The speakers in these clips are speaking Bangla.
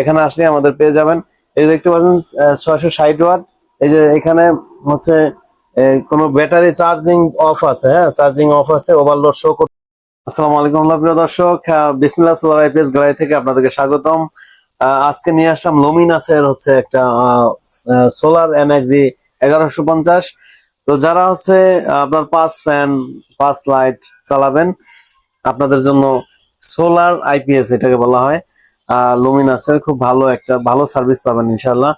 এখানে আসলে আমাদের পেয়ে যাবেন। এই দেখতে পাচ্ছেন ছয়শো ষাট ওয়াট। এই যে এখানে হচ্ছে কোনো ব্যাটারি চার্জিং অফ আছে হ্যাঁ? চার্জিং অফ আছে ওভারলোড শো করতে আসসালামু আলাইকুম প্রিয় দর্শক। বিসমিল্লাহ সোলার আইপিএস গ্যালারি থেকে আপনাদেরকে স্বাগতম। আজকে নিয়ে আসলাম লুমিনাসের হচ্ছে একটা সোলার এনার্জি এগারোশো পঞ্চাশ। তো যারা হচ্ছে আপনার পাঁচ ফ্যান, পাঁচ লাইট চালাবেন, আপনাদের জন্য সোলার আইপিএস এটাকে বলা হয়। লুমিনাসের খুব ভালো একটা, ভালো সার্ভিস পাবেন ইনশাল্লাহ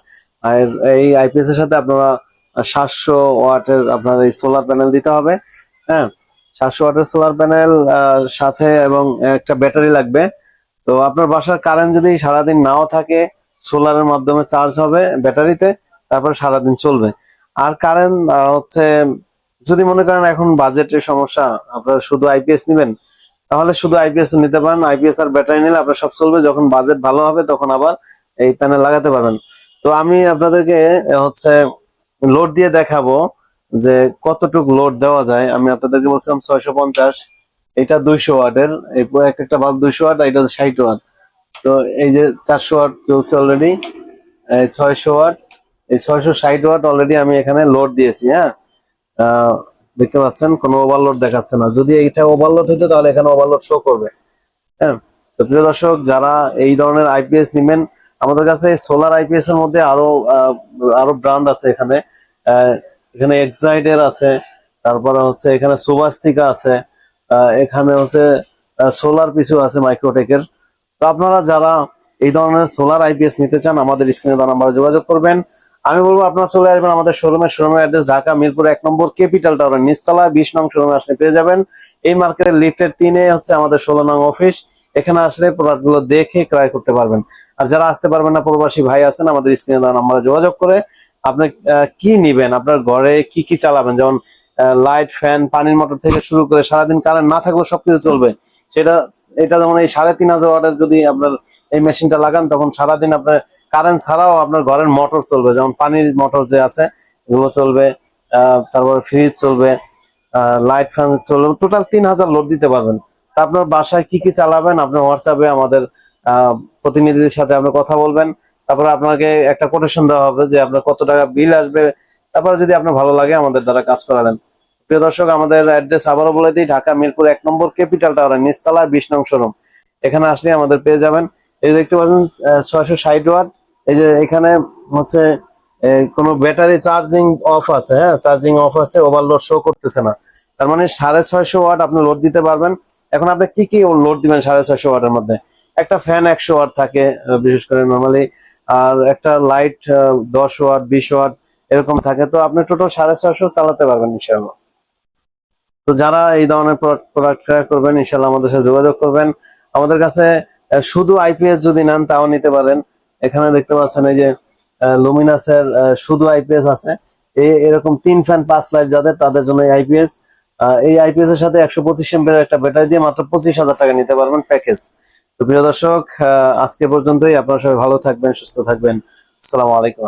আর এই আইপিএস এর সাথে আপনারা সাতশো ওয়াটের আপনার এই সোলার প্যানেল দিতে হবে হ্যাঁ? সাতশো ওয়াটের সোলার প্যানেল সাথে এবং একটা ব্যাটারি লাগবে। তো আপনার বাসার কারেন্ট যদি সারাদিন নাও থাকে সোলারের মাধ্যমে চার্জ হবে ব্যাটারিতে তারপর সারাদিন চলবে। আর কারেন্ট হচ্ছে, যদি মনে করেন এখন বাজেটের সমস্যা, আপনারা শুধু আইপিএস নেবেন তাহলে শুধু আইপিএস নিতে পারেন আইপিএস আর ব্যাটারি নিলে আপনার সব চলবে, যখন বাজেট ভালো হবে তখন আবার এই প্যানেল লাগাতে পারবেন। তো আমি আপনাদেরকে হচ্ছে লোড দিয়ে দেখাবো যে কতটুকু লোড দেওয়া যায়। আমি আপনাদেরকে বলছিলাম ছয়শো পঞ্চাশ, এটা দুইশো ওয়াটের এক একটা বাল্ব দুইশো ওয়াট এটা ষাট ওয়াট। তো এই যে চারশো ওয়াট চলছে অলরেডি ছয়শো ওয়াট, এই ছয়শো ষাট ওয়াট অলরেডি আমি এখানে লোড দিয়েছি হ্যাঁ? দেখতে পাচ্ছেন, কোনো ওভারলোড দেখাচ্ছে না। যদি এইটা ওভারলোড হতো তাহলে এখানে ওভারলোড শো করবে। হ্যাঁ? তো প্রিয় দর্শক, যারা এই ধরনের আইপিএস নেবেন, আমাদের কাছে সোলার আইপিএস এর মধ্যে আরও আরও ব্র্যান্ড আছে এখানে। এখানে এক্সাইডের আছে, তারপরে হচ্ছে এখানে সুবাস্তিকা আছে এখানে হচ্ছে সোলার পিছু আছে মাইক্রোটেকের তো আপনারা যারা এই ধরনের সোলার আইপিএস নিতে চান, আমাদের স্ক্রিনে দেওয়া নাম্বারে যোগাযোগ করবেন। আমি বলব আপনারা চলে আসবেন আমাদের শোরুমের শোরুমের অ্যাড্রেস ঢাকা, মিরপুর এক নম্বর ক্যাপিটাল টাওয়ার নিচতলা, বিশ নং শোরুমে আসলে পেয়ে যাবেন। এই মার্কেটের লিফটের তিনে হচ্ছে আমাদের ষোলো নং অফিস এখানে আসলে প্রোডাক্টগুলো দেখে ক্রয় করতে পারবেন। আর যারা আসতে পারবেন না, প্রবাসী ভাই আছেন, আমাদের স্ক্রিনে দেওয়া নাম্বারে যোগাযোগ করে। আপনি কি নিবেন? আপনার ঘরে কি কি চালাবেন? যেমন লাইট ফ্যান পানির মোটর থেকে শুরু করে সারাদিন কারেন্ট না থাকলেও সবকিছু চলবে। সেটা, এটা যেমন এই সাড়ে তিন হাজার ওয়াটের যদি আপনার এই মেশিনটা লাগান, তখন সারাদিন আপনার কারেন্ট ছাড়াও আপনার ঘরের মোটর চলবে। যেমন পানির মোটর যে আছে, এগুলো চলবে তারপর ফ্রিজ চলবে লাইট ফ্যান চলবে টোটাল তিন হাজার লোড দিতে পারবেন। তা আপনার বাসায় কি কি চালাবেন? আপনার হোয়াটসঅ্যাপে আমাদের প্রতিনিধিদের সাথে আপনি কথা বলবেন। তারপরে আপনাকে একটা কোটেশন দেওয়া হবে যে আপনার কত টাকা বিল আসবে। তারপরে যদি আপনার ভালো লাগে, আমাদের দ্বারা কাজ করালেন। প্রিয় দর্শক, আমাদের অ্যাড্রেস আবারও বলে দিই, ঢাকা মিরপুর এক নম্বর ক্যাপিটাল টাওয়ার নিচতলা বিশ নং শোরুম এখানে আসলে আমাদের পেয়ে যাবেন। এই দেখতে পাচ্ছেন ছয়শো ষাট ওয়াট এই যে এখানে হচ্ছে কোনো ব্যাটারি চার্জিং অফ আছে হ্যাঁ? চার্জিং অফ আছে ওভারলোড শো করতেছে না। তার মানে সাড়ে ছয়শো ওয়াট আপনি লোড দিতে পারবেন। এখন আপনি কি কি লোড দিবেন সাড়ে ছয়শো ওয়াটের মধ্যে? একটা ফ্যান একশো ওয়াট থাকে বিশেষ করে নর্মালি আর একটা লাইট দশ ওয়াট বিশ ওয়াট এরকম থাকে। তো আপনি টোটাল সাড়ে ছয়শো চালাতে পারবেন ইনশাল্লাহ তো যারা এই ধরনের প্রোডাক্ট ক্রয় করবেন ইনশাল্লাহ আমাদের সাথে যোগাযোগ করবেন। আমাদের কাছে শুধু আইপিএস যদি নেন, তাও নিতে পারেন। এখানে দেখতে পাচ্ছেন এই যে লুমিনাসের শুধু আইপিএস আছে। এই এরকম তিন ফ্যান পাঁচ লাইট যাদের, তাদের জন্য আইপিএস এই আইপিএস এর সাথে একশো পঁচিশ এমপের একটা ব্যাটারি দিয়ে মাত্র পঁচিশ হাজার টাকা নিতে পারবেন প্যাকেজ তো প্রিয় দর্শক আজকে পর্যন্তই। আপনারা সবাই ভালো থাকবেন, সুস্থ থাকবেন। আসসালামু আলাইকুম।